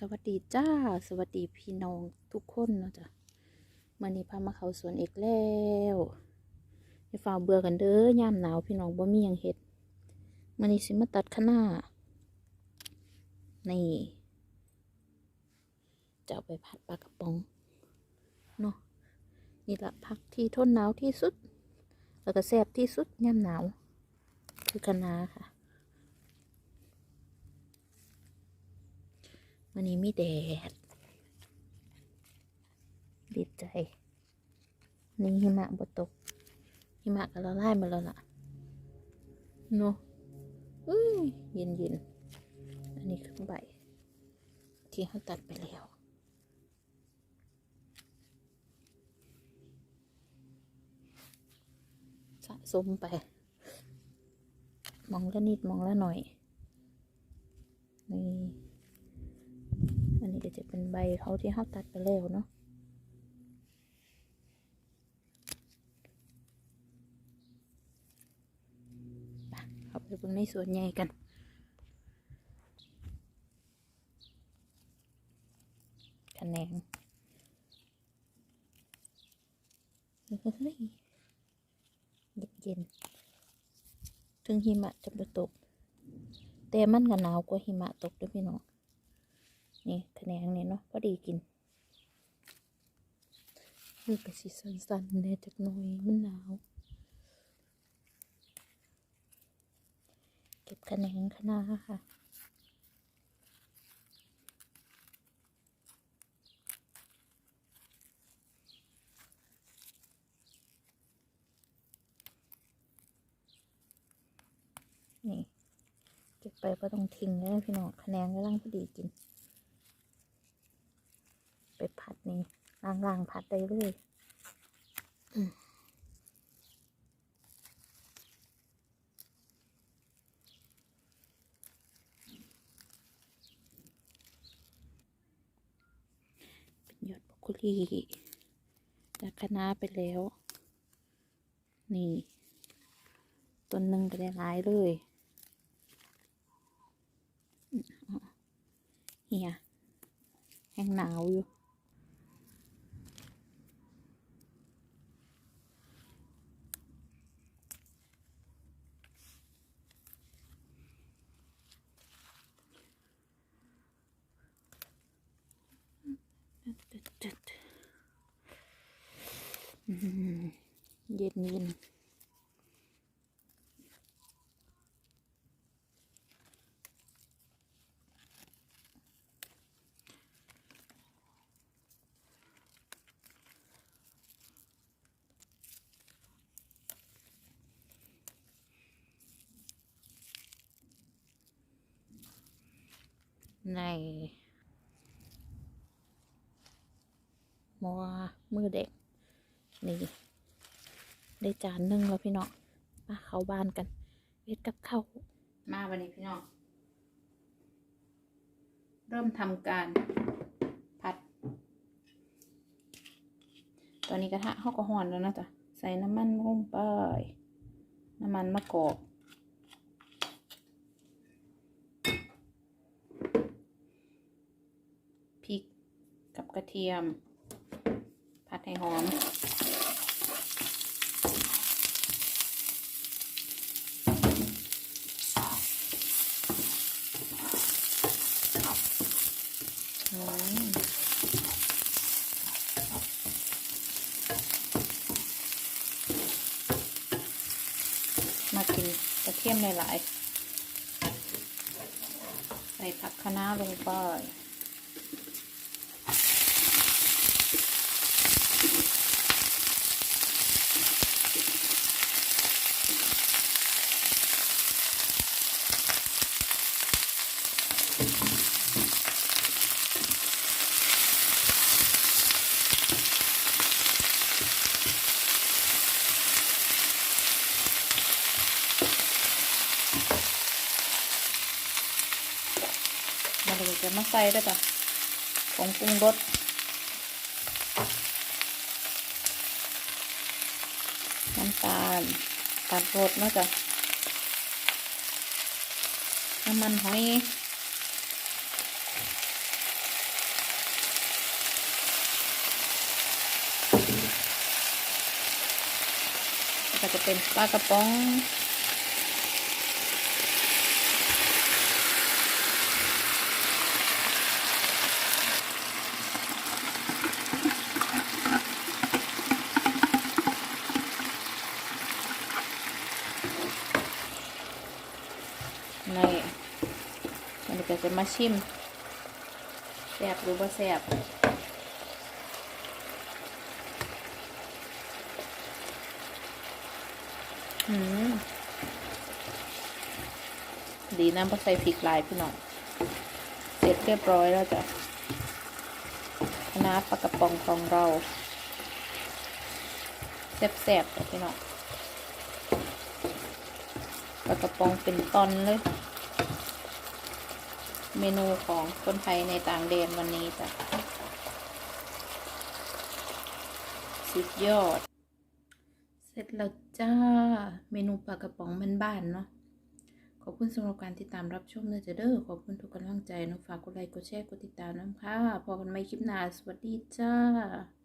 สวัสดีจ้า สวัสดีพี่น้องทุกคนเนาะจ้ะมื่อนี้พามาเขาสวนอีกแล้วอย่าฝ่าเบื่อกันเด้อยามหนาวพี่น้องบ่มียังเฮ็ดมื่อนี้สิมาตัดคะน้านี่จะเอาไปผัดปลากระป๋องเนาะนี่ละผักที่ทนหนาวที่สุด แล้วก็แซ่บที่สุดยามหนาว คือคะน้าค่ะ วันนี้มีแดด ดีใจ นี่หิมะบตกหิมะก็ละลายมาแล้วล่ะเนาะอุ้ยเย็นเย็นอันนี้คือใบ ที่เขาตัดไปแล้วสะสมไป มองละนิดมองละหน่อย นี่ จะเป็นใบเขาที่เขาตัดไปแล้วเนาะไปเอาไปเบิ่งในสวนใหญ่กันคะแนงเฮ้ยเย็นๆถึงหิมะจะไปตก แต่มันก็หนาวกว่าหิมะตกด้วยพี่น้อง นี่แขนงเนี่ยเนาะพอดีกินมือก็สิสันๆแน่จักหน่อยมันหนาวเก็บแขนงคณะค่ะนี่ เก็บไปก็ต้องทิ้งแล้วพี่น้องแขนก็ร่างพอดีกิน ผัดนี่ล่างๆผัดได้เลยอืมเป็นยอดบรอกโคลีจากคะน้าไปแล้ว นี่ ต้นหนึ่งก็ได้หลายเลยเอาเฮียแห้งหนาวอยู่ อืม เย็นเย็นในมัวมือเด็กนี่ ได้จานนึ่งแล้วพี่น้องมาเข้าบ้านกันเวทกับข้าวมาวันนี้พี่น้องเริ่มทำการผัด ตอนนี้กระทะเขาก็ห่อนแล้วนะจ๊ะใส่น้ำมันลงไป น้ำมันมะกอกพริกกับกระเทียม ผัดให้หอม มากินกระเทียมหลายๆ ใส่ผักคะน้าลงไปี๋ยวมาใส่ได้ปะของปรุงรสน้ำตาลตัดรสนะจ๊ะน้ำมันหอยก็จะเป็นปลากระป๋อง ก็จะมาชิมแซ่บหรือว่าแซ่บอืมดีนะพอใส่พริกลายพี่น้องเสร็จเรียบร้อยแล้วจ้ะคณะปลากระป๋องของเราแซ่บๆจ้ะพี่น้องปลากระป๋องเป็นตอนเลย เมนูของคนไทยในต่างแดนวันนี้จ้ะ สุดยอด เสร็จแล้วจ้า เมนูปลากระป๋องบ้านๆเนาะ ขอบคุณสำหรับการติดตามรับชมเนอะจะเด้อ ขอบคุณทุกกำลังใจนะฝากกดไลค์ กดแชร์ กดติดตามนะค่ะพอกันไม่คลิปหน้า สวัสดีจ้า